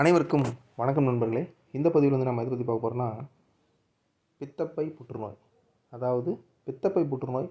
அனைவருக்கும் வணக்கம் நண்பர்களே. இந்த பதிவில் வந்து நம்ம எதை பற்றி பார்க்க போகிறோம்னா பித்தப்பை புற்றுநோய். அதாவது பித்தப்பை புற்றுநோய்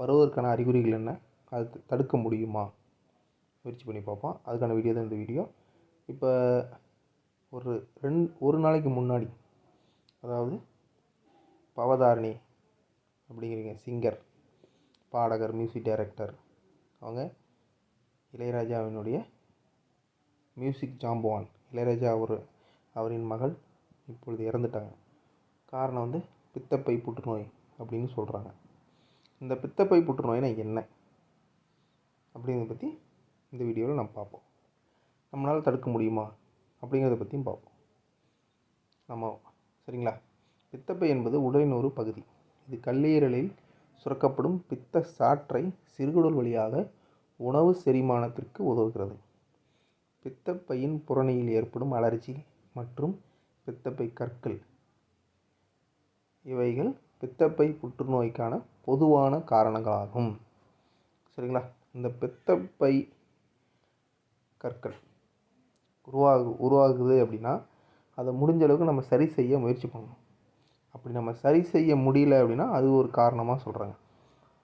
வருவதற்கான அறிகுறிகள் என்ன? அது தடுக்க முடியுமா? முயற்சி பண்ணி பார்ப்போம். அதுக்கான வீடியோ தான் இந்த வீடியோ இப்போ ஒரு ரெண்டு ஒரு நாளைக்கு முன்னாடி அதாவது பவதாரணி அப்படிங்கிறீங்க சிங்கர் பாடகர் மியூசிக் டைரக்டர் அவங்க இளையராஜாவினுடைய மியூசிக் ஜாம்பவான். இளையராஜா அவர் அவரின் மகள் இப்பொழுது இறந்துட்டாங்க. காரணம் வந்து பித்தப்பை புற்றுநோய் அப்படின்னு சொல்கிறாங்க இந்த பித்தப்பை புற்றுநோய்னா என்ன? அப்படிங்கிறத பற்றி இந்த வீடியோவில் நம்ம பார்ப்போம். நம்மளால் தடுக்க முடியுமா? அப்படிங்கிறத பற்றியும் பார்ப்போம். நம்ம சரிங்களா? பித்தப்பை என்பது உடலின் ஒரு பகுதி. இது கல்லீரலில் சுரக்கப்படும் பித்த சாற்றை சிறுகுடல் வழியாக உணவு செரிமானத்திற்கு உதவுகிறது. பித்தப்பையின் புறணியில் ஏற்படும் அலர்ஜி மற்றும் பித்தப்பை கற்கள். இவைகள் பித்தப்பை புற்றுநோய்க்கான பொதுவான காரணங்களாகும். சரிங்களா? இந்த பித்தப்பை கற்கள் உருவாகு உருவாகுது அப்படின்னா அதை முடிஞ்ச அளவுக்கு நம்ம சரி செய்ய முயற்சி பண்ணணும். அப்படி நம்ம சரி செய்ய முடியல அப்படின்னா அது ஒரு காரணமாக சொல்கிறாங்க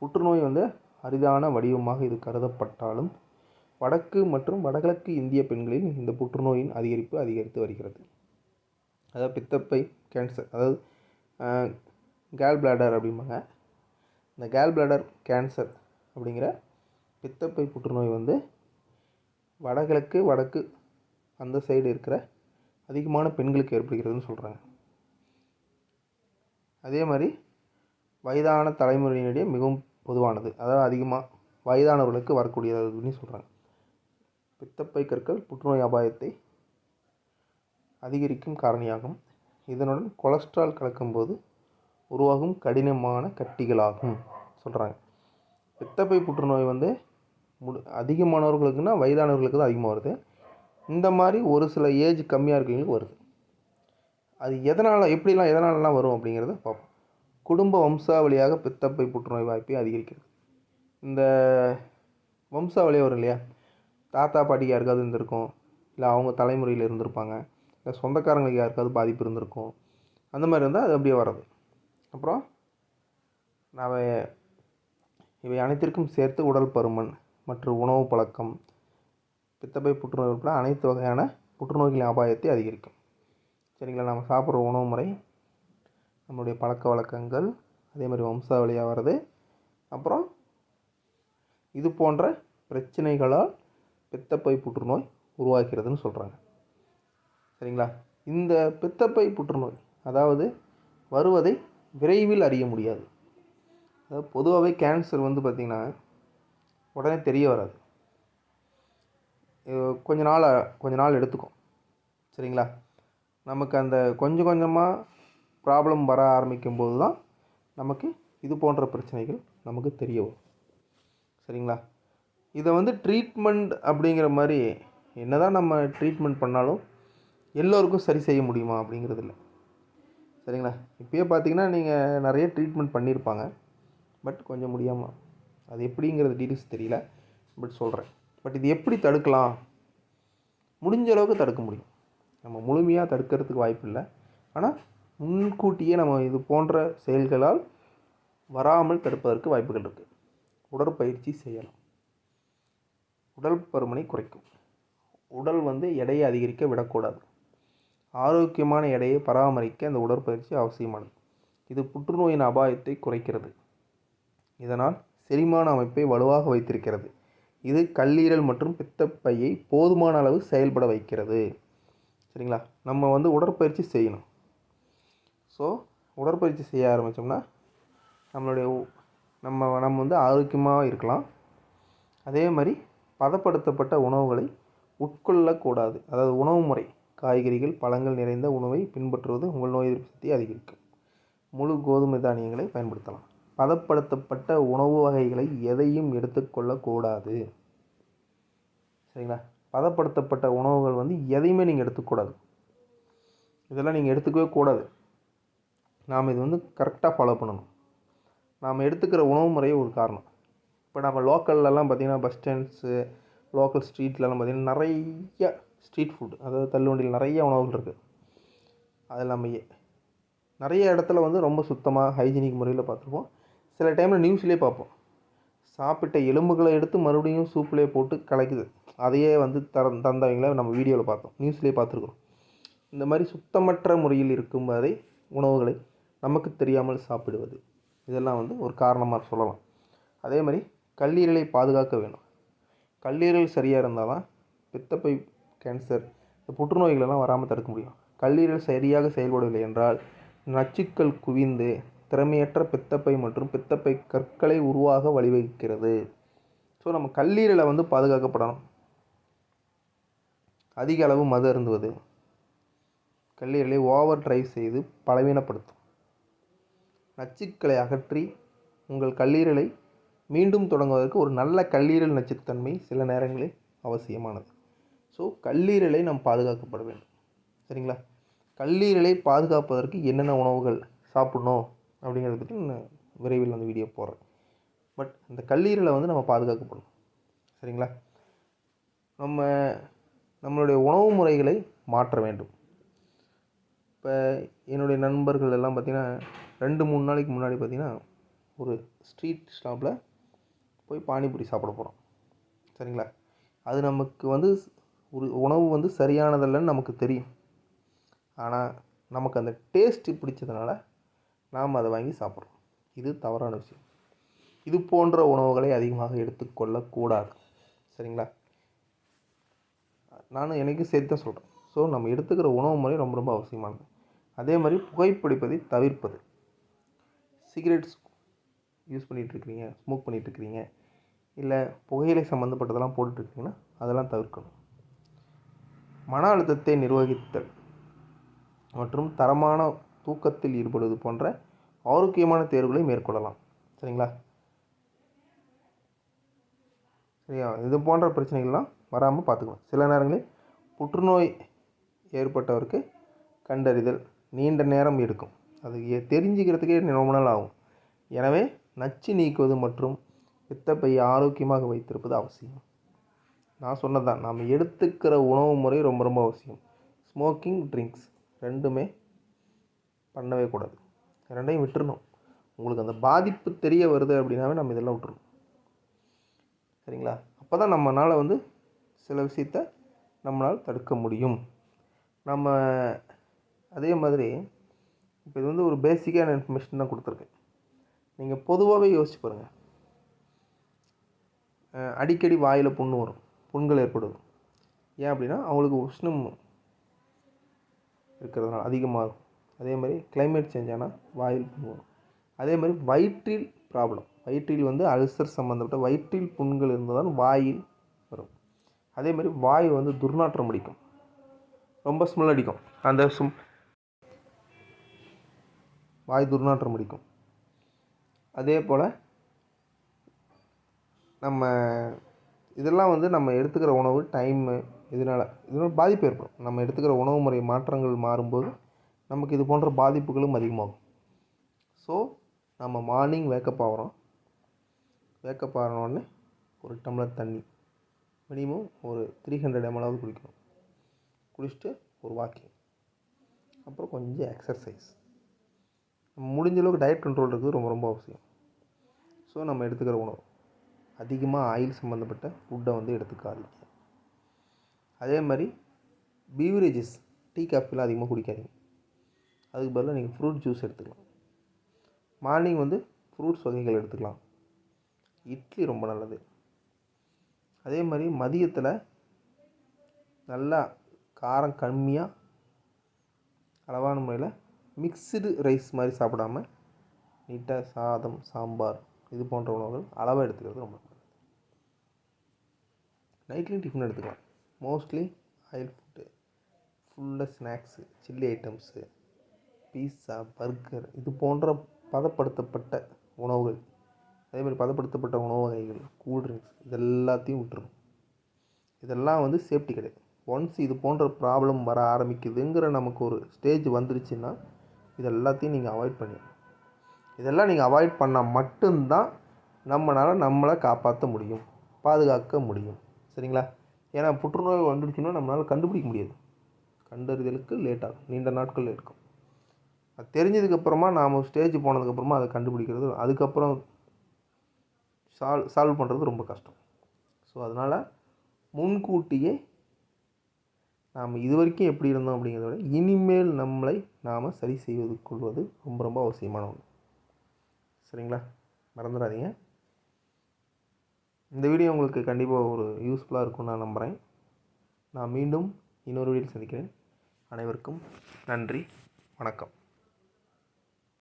புற்றுநோய் வந்து அரிதான வடிவமாக இது கருதப்பட்டாலும் வடக்கு மற்றும் வடகிழக்கு இந்திய பெண்களில் இந்த புற்றுநோயின் அதிகரிப்பு அதிகரித்து வருகிறது. அதாவது பித்தப்பை கேன்சர் அதாவது கேல் பிளாடர் அப்படிம்பாங்க. இந்த கேல் பிளாடர் கேன்சர் அப்படிங்கிற பித்தப்பை புற்றுநோய் வந்து வடகிழக்கு வடக்கு அந்த சைடு இருக்கிற அதிகமான பெண்களுக்கு ஏற்படுகிறதுன்னு சொல்கிறாங்க அதே மாதிரி வயதான தலைமுறையினிடையே மிகவும் பொதுவானது. அதாவது அதிகமாக வயதானவர்களுக்கு வரக்கூடியது அப்படின்னு சொல்கிறாங்க பித்தப்பை கற்கள் புற்றுநோய் அபாயத்தை அதிகரிக்கும் காரணியாகும். இதனுடன் கொலஸ்ட்ரால் கலக்கும்போது உருவாகும் கடினமான கட்டிகளாகும் சொல்கிறாங்க பித்தப்பை புற்றுநோய் வந்து முடி அதிகமானவர்களுக்குன்னா வயதானவர்களுக்கு தான் அதிகமாக வருது. இந்த மாதிரி ஒரு சில ஏஜ் கம்மியாக இருக்கிறவங்களுக்கு வருது. அது எதனால் எப்படிலாம் எதனாலலாம் வரும் அப்படிங்கிறத பார்ப்போம். குடும்ப வம்சாவளியாக பித்தப்பை புற்றுநோய் வாய்ப்பை அதிகரிக்கிறது. இந்த வம்சாவளியாக வரும் இல்லையா? தாத்தா பாட்டிக்கு யாருக்காவது இருந்திருக்கும்? இல்லை அவங்க தலைமுறையில் இருந்திருப்பாங்க. இல்லை சொந்தக்காரங்களுக்கு யாருக்காவது பாதிப்பு இருந்திருக்கும். அந்த மாதிரி இருந்தால் அது அப்படியே வர்றது. அப்புறம் நான் இவை அனைத்திற்கும் சேர்த்து உடல் பருமன் மற்றும் உணவு பழக்கம் பித்தப்பை புற்றுநோய் உட்பட அனைத்து வகையான புற்றுநோய்களின் அபாயத்தை அதிகரிக்கும். சரிங்களா நம்ம சாப்பிட்ற உணவு முறை நம்மளுடைய பழக்க வழக்கங்கள் அதே மாதிரி வம்சாவளியாக வர்றது அப்புறம் இது போன்ற பிரச்சனைகளால் பித்தப்பை புற்றுநோய் உருவாகிறதுன்னு சொல்கிறாங்க சரிங்களா? இந்த பித்தப்பை புற்றுநோய் அதாவது வருவதை விரைவில் அறிய முடியாது. அதாவது பொதுவாகவே கேன்சர் வந்து பார்த்திங்கன்னா உடனே தெரிய வராது. கொஞ்ச நாள் கொஞ்ச நாள் எடுத்துக்கும். சரிங்களா? நமக்கு அந்த கொஞ்சம் கொஞ்சமாக ப்ராப்ளம் வர ஆரம்பிக்கும் போது தான் நமக்கு இது போன்ற பிரச்சனைகள் நமக்கு தெரிய வரும். சரிங்களா? இதை வந்து ட்ரீட்மெண்ட் அப்படிங்கிற மாதிரி என்ன தான் நம்ம ட்ரீட்மெண்ட் பண்ணாலும் எல்லோருக்கும் சரி செய்ய முடியுமா அப்படிங்கிறது இல்லை. சரிங்களா? இப்போயே பார்த்தீங்கன்னா நீங்கள் நிறைய ட்ரீட்மெண்ட் பண்ணியிருப்பாங்க. பட் கொஞ்சம் முடியாமல் அது எப்படிங்கிறது டீட்டெயில்ஸ் தெரியல. பட் சொல்கிறேன் பட் இது எப்படி தடுக்கலாம்? முடிஞ்ச அளவுக்கு தடுக்க முடியும். நம்ம முழுமையாக தடுக்கிறதுக்கு வாய்ப்பு இல்லை. ஆனால் முன்கூட்டியே நம்ம இது போன்ற செயல்களால் வராமல் தடுப்பதற்கு வாய்ப்புகள் இருக்குது உடற்பயிற்சி செய்யலாம். உடல் பருமனை குறைக்கும். உடல் வந்து எடையை அதிகரிக்க விடக்கூடாது. ஆரோக்கியமான எடையை பராமரிக்க அந்த உடற்பயிற்சி அவசியமானது. இது புற்றுநோயின் அபாயத்தை குறைக்கிறது. இதனால் செரிமான அமைப்பை வலுவாக வைத்திருக்கிறது. இது கல்லீரல் மற்றும் பித்தப்பையை போதுமான அளவு செயல்பட வைக்கிறது. சரிங்களா? நம்ம வந்து உடற்பயிற்சி செய்யணும். ஸோ உடற்பயிற்சி செய்ய ஆரம்பித்தோம்னா நம்மளுடைய உ- நம்ம நம்ம வந்து ஆரோக்கியமாக இருக்கலாம். அதே மாதிரி பதப்படுத்தப்பட்ட உணவுகளை உட்கொள்ளக்கூடாது. அதாவது உணவு முறை. காய்கறிகள் பழங்கள் நிறைந்த உணவை பின்பற்றுவது உங்கள் நோய் எதிர்ப்பு சக்தியை அதிகரிக்கும். முழு கோதுமை தானியங்களை பயன்படுத்தலாம். பதப்படுத்தப்பட்ட உணவு வகைகளை எதையும் எடுத்துக்கொள்ளக்கூடாது. சரிங்களா? பதப்படுத்தப்பட்ட உணவுகள் வந்து எதையுமே நீங்கள் எடுத்துக்கூடாது இதெல்லாம் நீங்கள் எடுத்துக்கவே கூடாது. நாம் இது வந்து கரெக்டாக ஃபாலோ பண்ணணும். நாம் எடுத்துக்கிற உணவு முறையே ஒரு காரணம். இப்போ நம்ம லோக்கல்லலாம் பார்த்திங்கன்னா பஸ் ஸ்டாண்ட்ஸு லோக்கல் ஸ்ட்ரீட்லலாம் பார்த்திங்கன்னா நிறைய ஸ்ட்ரீட் ஃபுட் அதாவது தள்ளுவண்டியில் நிறைய உணவுகள் இருக்குது அது இல்லாமையே நிறைய இடத்துல வந்து ரொம்ப சுத்தமாக ஹைஜீனிக் முறையில் பார்த்துருப்போம். சில டைமில் நியூஸ்லேயே பார்ப்போம். சாப்பிட்ட எலும்புகளை எடுத்து மறுபடியும் சூப்பிலே போட்டு கலக்குது. அதையே வந்து தர தந்தவங்கள நம்ம வீடியோவில் பார்த்தோம். நியூஸ்லேயே பார்த்துருக்குறோம். இந்த மாதிரி சுத்தமற்ற முறையில் இருக்கும் வரை உணவுகளை நமக்கு தெரியாமல் சாப்பிடுவது. இதெல்லாம் வந்து ஒரு காரணமாக சொல்லலாம். அதே மாதிரி கல்லீரலை பாதுகாக்க வேணும். கல்லீரல் சரியாக இருந்தால் தான் பித்தப்பை கேன்சர் இந்த புற்றுநோய்களெல்லாம் வராமல் தடுக்க முடியும். கல்லீரல் சரியாக செயல்படவில்லை என்றால் நச்சுக்கள் குவிந்து திறமையற்ற பித்தப்பை மற்றும் பித்தப்பை கற்களை உருவாக வழிவகுக்கிறது ஸோ நம்ம கல்லீரலை வந்து பாதுகாக்கப்படணும். அதிக அளவு மது அருந்துவது கல்லீரலை ஓவர் டிரைவ் செய்து பலவீனப்படுத்தும். நச்சுக்களை அகற்றி உங்கள் கல்லீரலை மீண்டும் தொடங்குவதற்கு ஒரு நல்ல கல்லீரல் நச்சுத்தன்மை சில நேரங்களில் அவசியமானது. ஸோ கல்லீரலை நாம் பாதுகாக்கப்பட வேண்டும். சரிங்களா? கல்லீரலை பாதுகாப்பதற்கு என்னென்ன உணவுகள் சாப்பிடணும் அப்படிங்கிறத பற்றி நான் விரைவில் அந்த வீடியோ போடுறேன். பட் அந்த கல்லீரலை வந்து நம்ம பாதுகாக்கப்படணும். சரிங்களா? நம்ம நம்மளுடைய உணவு முறைகளை மாற்ற வேண்டும். இப்போ என்னுடைய நண்பர்கள் எல்லாம் பார்த்திங்கன்னா ரெண்டு மூணு நாளைக்கு முன்னாடி பார்த்திங்கன்னா ஒரு ஸ்ட்ரீட் ஸ்டாப்பில் போய் பானிபூரி சாப்பிட போகிறோம் சரிங்களா? அது நமக்கு வந்து ஒரு உணவு வந்து சரியானதில்லைன்னு நமக்கு தெரியும். ஆனால் நமக்கு அந்த டேஸ்ட்டு பிடிச்சதுனால நாம் அதை வாங்கி சாப்பிட்றோம். இது தவறான விஷயம். இது போன்ற உணவுகளை அதிகமாக எடுத்துக்கொள்ளக்கூடாது சரிங்களா? நானும் எனக்கும் சேர்த்து தான் சொல்கிறேன் ஸோ நம்ம எடுத்துக்கிற உணவு முறை ரொம்ப ரொம்ப அவசியமானது. அதே மாதிரி புகைப்பிடிப்பதை தவிர்ப்பது. சிகரெட்ஸ் யூஸ் பண்ணிகிட்ருக்கிறீங்க ஸ்மோக் பண்ணிகிட்ருக்கிறீங்க இல்லை புகையிலை சம்மந்தப்பட்டதெல்லாம் போட்டுட்ருக்கீங்கன்னா அதெல்லாம் தவிர்க்கணும். மன அழுத்தத்தை நிர்வகித்தல் மற்றும் தரமான தூக்கத்தில் ஈடுபடுவது போன்ற ஆரோக்கியமான தேர்வுகளை மேற்கொள்ளலாம். சரிங்களா? சரியா? இது போன்ற பிரச்சனைகள்லாம் வராமல் பார்த்துக்கலாம் சில நேரங்களில் புற்றுநோய் ஏற்பட்டவருக்கு கண்டறிதல் நீண்ட நேரம் எடுக்கும். அது தெரிஞ்சுக்கிறதுக்கே ரொம்ப நாள் ஆகும். எனவே நச்சு நீக்குவது மற்றும் பித்தப்பையை ஆரோக்கியமாக வைத்திருப்பது அவசியம். நான் சொன்னதான் நாம் எடுத்துக்கிற உணவு முறை ரொம்ப ரொம்ப அவசியம். ஸ்மோக்கிங் ட்ரிங்க்ஸ் ரெண்டுமே பண்ணவே கூடாது. ரெண்டையும் விட்டுறணும். உங்களுக்கு அந்த பாதிப்பு தெரிய வருது அப்படின்னாவே நம்ம இதெல்லாம் விட்டுருணும் சரிங்களா? அப்போ தான் நம்மளால் வந்து சில விஷயத்த நம்மளால் தடுக்க முடியும். நம்ம அதே மாதிரி இப்போ இது வந்து ஒரு பேசிக்கான இன்ஃபர்மேஷன் தான் கொடுத்துருக்கேன். நீங்கள் பொதுவாகவே யோசிச்சு பாருங்கள் அடிக்கடி வாயில் புண்ணு வரும். புண்கள் ஏற்படுது ஏன் அப்படின்னா அவங்களுக்கு உஷ்ணம் இருக்கிறதுனால அதிகமாகும் அதே மாதிரி கிளைமேட் சேஞ்ச் ஆனால் வாயில் புண் வரும். அதே மாதிரி வயிற்றில் ப்ராப்ளம் வயிற்றில் வந்து அல்சர் சம்மந்தப்பட்ட வயிற்றில் புண்கள் இருந்தால் வாயில் வரும். அதே மாதிரி வாய் வந்து துர்நாற்றம் அடிக்கும். ரொம்ப ஸ்மெல் அடிக்கும். அந்த சும் வாய் துர்நாற்றம் அடிக்கும். அதே போல் நம்ம இதெல்லாம் வந்து நம்ம எடுத்துக்கிற உணவு டைமு இதனால் இதனால் பாதிப்பு ஏற்படும். நம்ம எடுத்துக்கிற உணவு முறை மாற்றங்கள் மாறும்போது நமக்கு இது போன்ற பாதிப்புகளும் அதிகமாகும். ஸோ நம்ம மார்னிங் வேக்கப் ஆகிறோம். வேக்கப் ஆகினோடனே ஒரு டம்ளர் தண்ணி மினிமம் ஒரு த்ரீ ஹண்ட்ரட் எம்எலாவது குடிக்கணும். குடிச்சிட்டு ஒரு வாக்கிங் அப்புறம் கொஞ்சம் எக்ஸசைஸ் முடிஞ்ச அளவுக்கு டயட் கண்ட்ரோல் இருக்குது ரொம்ப ரொம்ப அவசியம். ஸோ நம்ம எடுத்துக்கிற உணவு. அதிகமாக ஆயில் சம்மந்தப்பட்ட ஃபுட்டை வந்து எடுத்துக்காதீங்க. அதே மாதிரி பீவரேஜஸ் டீ காஃபிலாம் அதிகமாக குடிக்காதீங்க. அதுக்கு பதிலாக நீங்கள் ஃப்ரூட் ஜூஸ் எடுத்துக்கலாம். மார்னிங் வந்து ஃப்ரூட்ஸ் வகைகள் எடுத்துக்கலாம். இட்லி ரொம்ப நல்லது. அதே மாதிரி மதியத்தில் நல்லா காரம் கம்மியாக அளவான முறையில் மிக்சடு ரைஸ் மாதிரி சாப்பிடாம நீட்டாக சாதம் சாம்பார் இது போன்ற உணவுகள் அளவாக எடுத்துக்கிறது ரொம்ப நல்லது. நைட்லேயும் டிஃபன் எடுத்துக்கலாம். மோஸ்ட்லி ஆயில் ஃபுட்டு ஃபுல்லாக snacks chilli items pizza burger இது போன்ற பதப்படுத்தப்பட்ட உணவுகள் அதே மாதிரி பதப்படுத்தப்பட்ட உணவு வகைகள் கூல்ட்ரிங்க்ஸ் இது எல்லாத்தையும் விட்டுரும். இதெல்லாம் வந்து சேஃப்டி கிடையாது. ஒன்ஸ் இது போன்ற ப்ராப்ளம் வர ஆரம்பிக்குதுங்கிற நமக்கு ஒரு ஸ்டேஜ் வந்துருச்சுன்னா இது எல்லாத்தையும் நீங்கள் அவாய்ட் பண்ணிடணும். இதெல்லாம் நீங்கள் அவாய்ட் பண்ணால் மட்டும்தான் நம்மளால் நம்மளை காப்பாற்ற முடியும் பாதுகாக்க முடியும். சரிங்களா? ஏன்னா புற்றுநோய் வந்துடுச்சுன்னா நம்மளால் கண்டுபிடிக்க முடியாது. கண்டறிதலுக்கு லேட் ஆகும். நீண்ட நாட்கள் எடுக்கும். அது தெரிஞ்சதுக்கப்புறமா நாம் ஸ்டேஜ் போனதுக்கப்புறமா அதை கண்டுபிடிக்கிறது அதுக்கப்புறம் சால்வ் சால்வ் பண்ணுறது ரொம்ப கஷ்டம். ஸோ அதனால் முன்கூட்டியே நாம் இது வரைக்கும் எப்படி இருந்தோம் அப்படிங்கிறத விட இனிமேல் நம்மளை நாம் சரி செய்வது கொள்வது ரொம்ப ரொம்ப அவசியமான ஒன்று சரிங்களா? மறந்துடாதீங்க. இந்த வீடியோ உங்களுக்கு கண்டிப்பாக ஒரு யூஸ்ஃபுல்லாக இருக்கும்னு நான் நம்புகிறேன் நான் மீண்டும் இன்னொரு வீடியோ சந்திக்கிறேன். அனைவருக்கும் நன்றி. வணக்கம்.